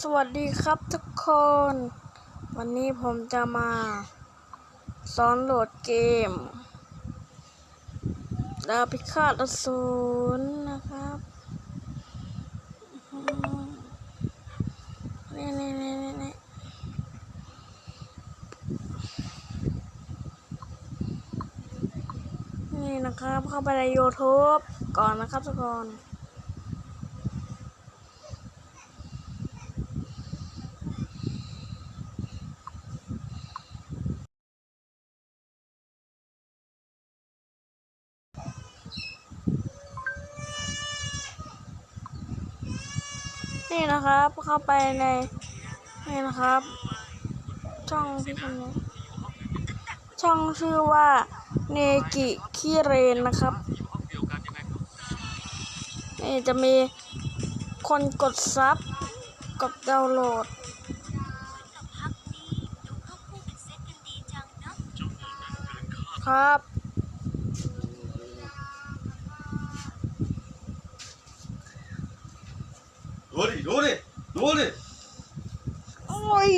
สวัสดีครับทุกคน วันนี้ผมจะมาสอนโหลดเกม ดาบพิฆาตอสูรนะครับนี่นี่นี่นี่นี่นี่นะครับเข้าไปใน YouTube ก่อนนะครับทุกคน นี่นะครับเข้าไปในนี่นะครับ ช่องที่คนนี้ช่องชื่อว่าเนกิคิเรนนะครับนี่จะมีคนกดซับกดดาวน์โหลดครับ ดูดิดูดิดูดิโอ้ย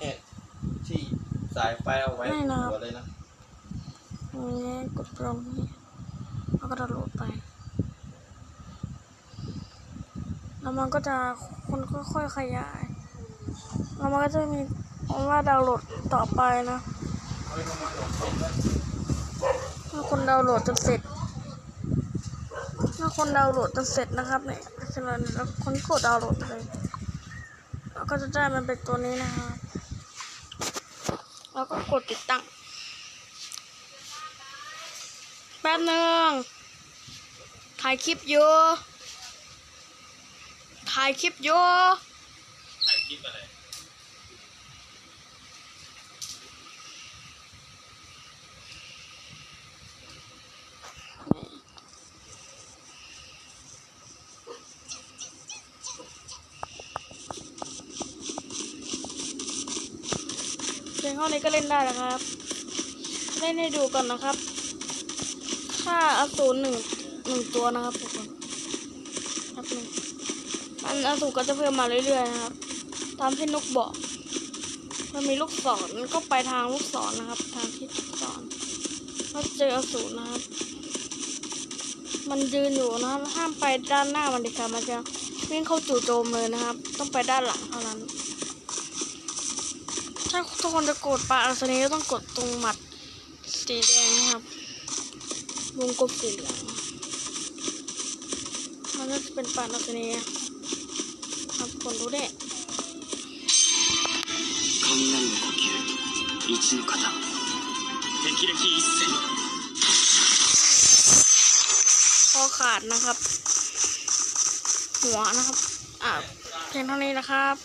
เนี่ยที่สายไฟเอาไว้ไม่นะหัวเลยนะนี่กดตรงนี้แล้วก็ดาวน์โหลดไป แล้วมันก็จะคนค่อยๆขยาย แล้วมันก็จะมีคำว่าดาวน์โหลดต่อไปนะถ้าคนดาวน์โหลดจะเสร็จถ้า คนดาวน์โหลดจะเสร็จนะครับเนี่ยฉะนั้นแล้วคนกดดาวน์โหลดเลยแล้วก็จะได้มันเป็นตัวนี้นะครับแล้วก็กดติดตั้งแป๊บนึงถ่ายคลิปอยู่ถ่ายคลิปอยู่ถ่ายคลิปอะไร เพลงห้องนี้ก็เล่นได้นะครับ เล่นให้ดูก่อนนะครับ ค่าอสูรหนึ่งหนึ่งตัวนะครับทุกคนครับหนึ่งอันอสูรก็จะเพิ่มมาเรื่อยๆนะครับ ตามที่นกบอกมันมีลูกศรก็ไปทางลูกศรนะครับ ทางที่ลูกศรก็เจออสูรนะครับ มันยืนอยู่นะครับห้ามไปด้านหน้ามันเด็ดขาดมันจะวิ่งเข้าจู่โจมเลยนะครับ ต้องไปด้านหลังเท่านั้น ถ้าทุกคนจะกดปลาอัศนีก็ต้องกดตรงหมัดสีแดงนะครับ วงกลมสีเหลืองมันก็จะเป็นปลาอัศนีครับคนดูได้ 雷の呼吸一の型霹靂一閃 คอขาดนะครับ หัวนะครับ อ่าเพียงเท่านี้นะครับ